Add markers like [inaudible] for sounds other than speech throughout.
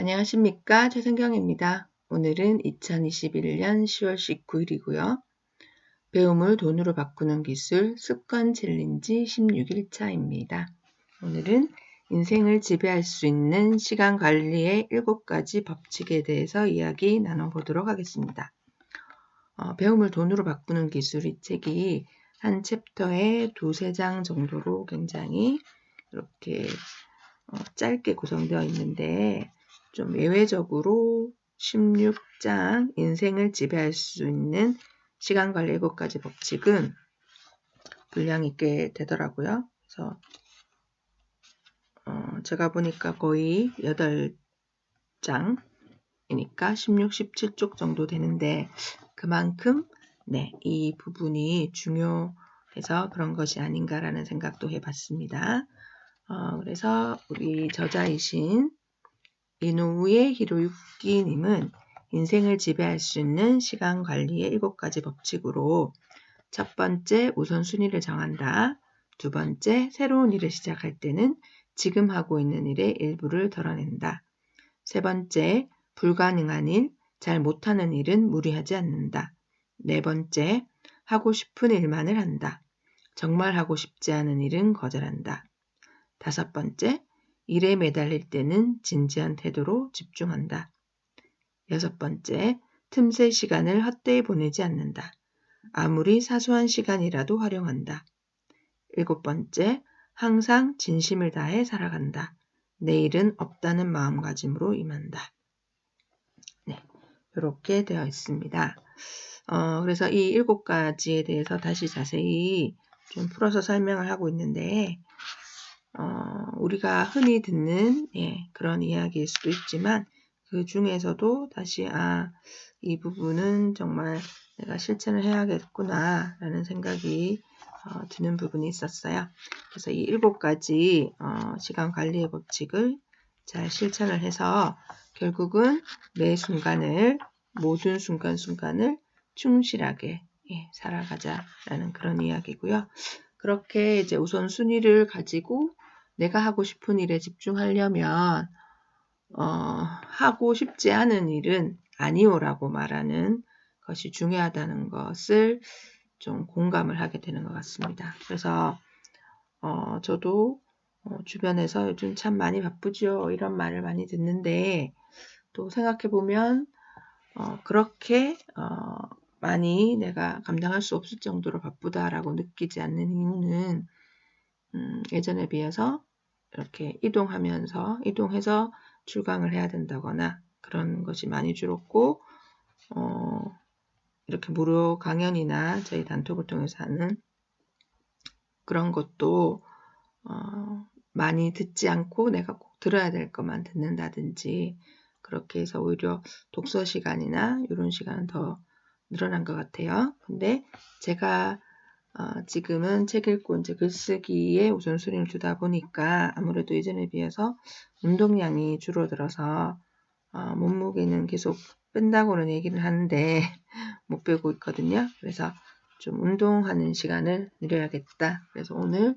안녕하십니까. 최승경입니다. 오늘은 2021년 10월 19일이고요. 배움을 돈으로 바꾸는 기술 습관 챌린지 16일차입니다. 오늘은 인생을 지배할 수 있는 시간 관리의 7가지 법칙에 대해서 이야기 나눠보도록 하겠습니다. 어, 배움을 돈으로 바꾸는 기술 이 책이 한 챕터에 두세 장 정도로 굉장히 이렇게 어, 짧게 구성되어 있는데 좀 예외적으로 16장 인생을 지배할 수 있는 시간 관리 7가지 법칙은 분량이 꽤 되더라고요. 그래서 어, 제가 보니까 거의 8장이니까 16, 17쪽 정도 되는데 그만큼 네, 이 부분이 중요해서 그런 것이 아닌가라는 생각도 해봤습니다. 어, 그래서 우리 저자이신 이노우에 히로유키님은 인생을 지배할 수 있는 시간 관리의 일곱 가지 법칙으로 첫 번째 우선순위를 정한다. 두 번째 새로운 일을 시작할 때는 지금 하고 있는 일의 일부를 덜어낸다. 세 번째 불가능한 일, 잘 못하는 일은 무리하지 않는다. 네 번째 하고 싶은 일만을 한다. 정말 하고 싶지 않은 일은 거절한다. 다섯 번째 일에 매달릴 때는 진지한 태도로 집중한다. 여섯 번째, 틈새 시간을 헛되이 보내지 않는다. 아무리 사소한 시간이라도 활용한다. 일곱 번째, 항상 진심을 다해 살아간다. 내일은 없다는 마음가짐으로 임한다. 네, 이렇게 되어 있습니다. 어, 그래서 이 일곱 가지에 대해서 다시 자세히 좀 풀어서 설명을 하고 있는데, 어, 우리가 흔히 듣는 예, 그런 이야기일 수도 있지만 그 중에서도 다시 아, 이 부분은 정말 내가 실천을 해야겠구나 라는 생각이 어, 드는 부분이 있었어요. 그래서 이 일곱 가지 어, 시간 관리의 법칙을 잘 실천을 해서 결국은 매 순간을 모든 순간순간을 충실하게 예, 살아가자라는 그런 이야기고요. 그렇게 이제 우선 순위를 가지고 내가 하고 싶은 일에 집중하려면 어, 하고 싶지 않은 일은 아니오라고 말하는 것이 중요하다는 것을 좀 공감을 하게 되는 것 같습니다. 그래서 어, 저도 어, 주변에서 요즘 참 많이 바쁘죠 이런 말을 많이 듣는데 또 생각해 보면 어, 그렇게 어, 많이 내가 감당할 수 없을 정도로 바쁘다라고 느끼지 않는 이유는 음, 예전에 비해서 이렇게 이동하면서 이동해서 출강을 해야 된다거나 그런 것이 많이 줄었고 어, 이렇게 무료 강연이나 저희 단톡을 통해서 하는 그런 것도 어, 많이 듣지 않고 내가 꼭 들어야 될 것만 듣는다든지 그렇게 해서 오히려 독서 시간이나 이런 시간은 더 늘어난 것 같아요. 근데 제가 어, 지금은 책 읽고 이제 글쓰기에 우선순위를 두다 보니까 아무래도 예전에 비해서 운동량이 줄어들어서 어, 몸무게는 계속 뺀다고는 얘기를 하는데 [laughs] 못 빼고 있거든요. 그래서 좀 운동하는 시간을 늘려야겠다. 그래서 오늘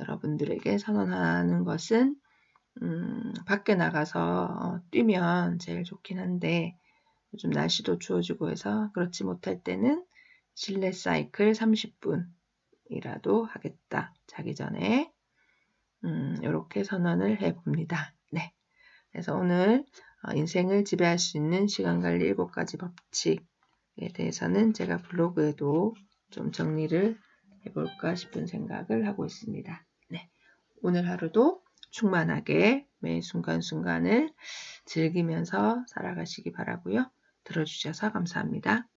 여러분들에게 선언하는 것은 음, 밖에 나가서 어, 뛰면 제일 좋긴 한데 요즘 날씨도 추워지고 해서 그렇지 못할 때는 실내 사이클 30분이라도 하겠다. 자기 전에 음, 이렇게 선언을 해봅니다. 네. 그래서 오늘 어, 인생을 지배할 수 있는 시간 관리 7가지 법칙에 대해서는 제가 블로그에도 좀 정리를 해볼까 싶은 생각을 하고 있습니다. 네. 오늘 하루도 충만하게 매 순간순간을 즐기면서 살아가시기 바라고요. 들어주셔서 감사합니다.